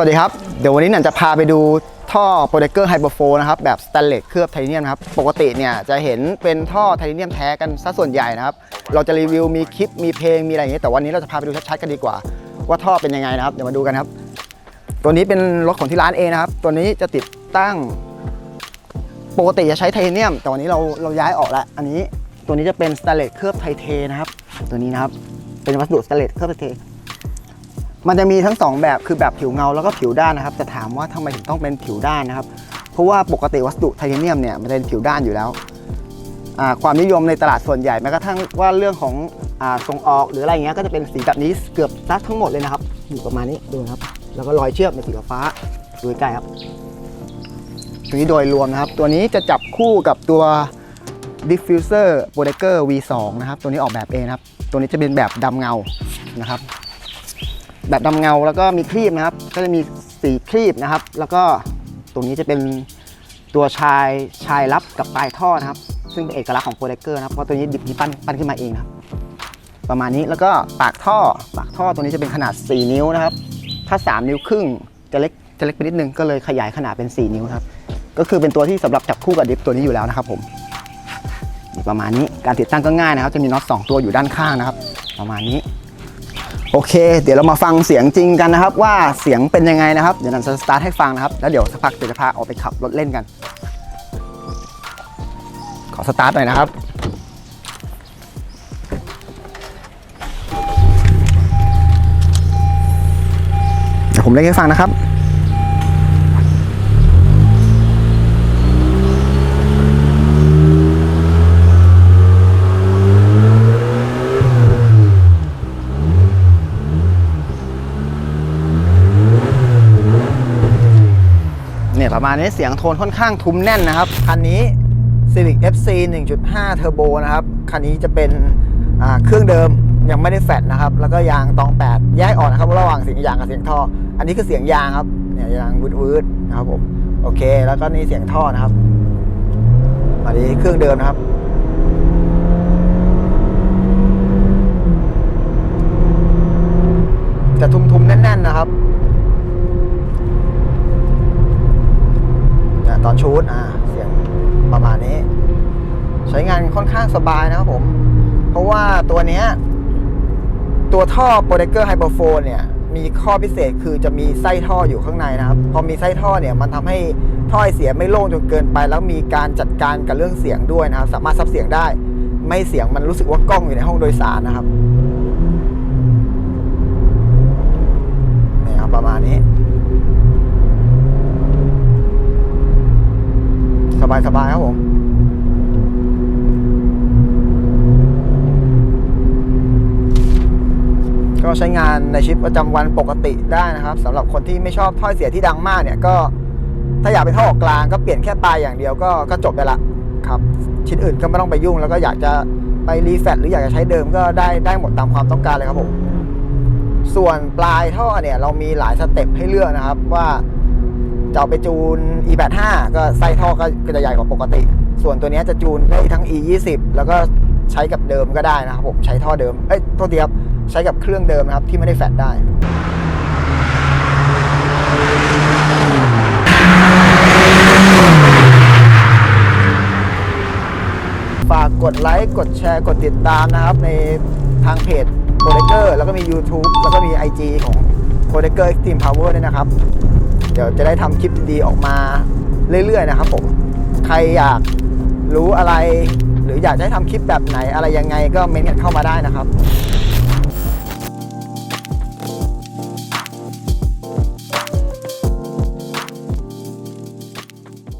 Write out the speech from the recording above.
สวัสดีครับ เดี๋ยววันนี้หนันจะพาไปดูท่อโปรเจคเกอร์ไฮเปอร์โฟนะครับแบบสแตนเลสเคลือบไทเทเนียมนะครับ ปกติเนี่ยจะเห็นเป็นท่อไทเทเนียมแท้กันซะส่วนใหญ่นะครับ เราจะรีวิวมีคลิปมีเพลงมีอะไรอย่างเงี้ยแต่วันนี้เราจะพาไปดูชัดๆกันดีกว่า ว่าท่อเป็นยังไงนะครับ เดี๋ยวมาดูกันครับ ตัวนี้เป็นรถของที่ร้านเองนะครับ ตัวนี้จะติดตั้ง ปกติจะใช้ไทเทเนียม แต่วันนี้เราเราย้ายออกล้วอันนี้ตัวนี้จะเป็นสแตนเลสเคลือบไทเทนะครับ ตัวนี้นะครับเป็นวัสดุสแตนเลสเคลือบไทเท มันจะมีทั้งสองแบบคือแบบผิวเงาแล้วก็ผิวด้านนะครับแต่ถามว่าทำไมถึงต้องเป็นผิวด้านนะครับ เพราะว่าปกติวัสดุไทเทเนียมเนี่ยมันเป็นผิวด้านอยู่แล้ว ความนิยมในตลาดส่วนใหญ่แม้กระทั่งว่าเรื่องของอส่งออกหรืออะไรเงี้ยก็จะเป็นสีแบบนี้เกือบซักทั้งหมดเลยนะครับ อยู่ประมาณนี้ดูนะครับ แล้วก็รอยเชือกเป็นสีฟ้าดูใกล้ครับตัวนี้โดยรวมนะครับ ตัวนี้จะจับคู่กับตัว diffuser b o d e c e r V2 นะครับ ตัวนี้ออกแบบเองนะครับ ตัวนี้จะเป็นแบบดำเงานะครับ แบบดำเงาแล้วก็มีครีบนะครับ ก็จะมีสีครีบนะครับ แล้วก็ตรงนี้จะเป็นตัวชายชายรับกับปลายท่อนะครับ ซึ่งเป็นเอกลักษณ์ของโปรเจคเกอร์นะครับเพราะตัวนี้ดิบนี้ปั้นปั้นขึ้นมาเองนะครับประมาณนี้แล้วก็ปากท่อปากท่อตัวนี้จะเป็นขนาด 4 นิ้วนะครับ ถ้า 3 นิ้วครึ่งจะเล็กจะเล็กไปนิดนึงก็เลยขยายขนาดเป็น 4 นิ้วครับ ก็คือเป็นตัวที่สำหรับจับคู่กับดิฟตัวนี้อยู่แล้วนะครับผมประมาณนี้การติดตั้งก็ง่ายนะครับ จะมีน็อต2ตัวอยู่ด้านข้างนะครับ ประมาณนี้ โอเค เดี๋ยวเรามาฟังเสียงจริงกันนะครับ ว่าเสียงเป็นยังไงนะครับ เดี๋ยวนันจะสตาร์ทให้ฟังนะครับ แล้วเดี๋ยวสักพักเดี๋ยวจะพาออกไปขับรถเล่นกัน ขอสตาร์ทหน่อยนะครับเดี๋ยวผมเล่นให้ฟังนะครับ เนี่ยประมาณนี้เสียงโทนค่อนข้างทุ้มแน่นนะครับ คันนี้ Civic FC 1.5 Turbo นะครับ คันนี้จะเป็นเครื่องเดิมยังไม่ได้แฟดนะครับ แล้วก็ยางตอง 8 แยกออกนะครับ ระหว่างเสียงยางกับเสียงท่อ อันนี้คือเสียงยางครับเนี่ยยางวืดๆนะครับผมโอเค แล้วก็นี่เสียงท่อนะครับอันนี้เครื่องเดิมนะครับ จะทุ้มๆแน่น ๆ นะครับ ตอนชูดอ่าเสียงประมาณนี้ ใช้งานค่อนข้างสบายนะครับผม เพราะว่าตัวเนี้ย ตัวท่อโปรเ e เกอร์ไฮเปอร์โฟนเนี่ย มีข้อพิเศษคือจะมีไส้ท่ออยู่ข้างในนะครับ พอมีไส้ท่อเนี่ยมันทำให้ท่อไอเสียไม่โล่งจนเกินไป แล้วมีการจัดการกับเรื่องเสียงด้วยนะครับ สามารถซับเสียงได้ ไม่เสียงมันรู้สึกว่ากล้องอยู่ในห้องโดยสารนะครับนี่ครับประมาณนี้ สบายสบายๆครับผมก็ใช้งานในชีวิตประจำวันปกติได้นะครับสำหรับคนที่ไม่ชอบถ้อยเสียที่ดังมากเนี่ยก็ถ้าอยากเป็นท่อออกกลางก็เปลี่ยนแค่ปลายอย่างเดียวก็ก็จบไปละครับชิ้นอื่นก็ไม่ต้องไปยุ่ง แล้วก็อยากจะไปรีแฟตหรืออยากจะใช้เดิมก็ได้ได้หมดตามความต้องการเลยครับผมส่วนปลายท่อเนี่ยเรามีหลายสเต็ปให้เลือกนะครับว่า จะเอาไปจูน e85 ก็ไส้ท่อก็จะใหญ่กว่าปกติ ส่วนตัวนี้จะจูนได้ทั้ง e20 แล้วก็ใช้กับเดิมก็ได้นะครับผมใช้ท่อเดิม เอ้ยโทษทีครับใช้กับเครื่องเดิมนะครับที่ไม่ได้แฟดได้ฝากกดไลค์ กดแชร์ กดติดตามนะครับ ในทางเพจโ o เ e เกอร์แล้วก็มี YouTube แล้วก็มี IG ของโ o เ e เกอร์ Extreme Power ด้วยนะครับ ดี๋ยวจะได้ทำคลิปดีๆออกมาเรื่อยๆนะครับผมใครอยากรู้อะไร หรืออยากจะให้ทำคลิปแบบไหนอะไรยังไงก็เมนต์กันเข้ามาได้นะครับ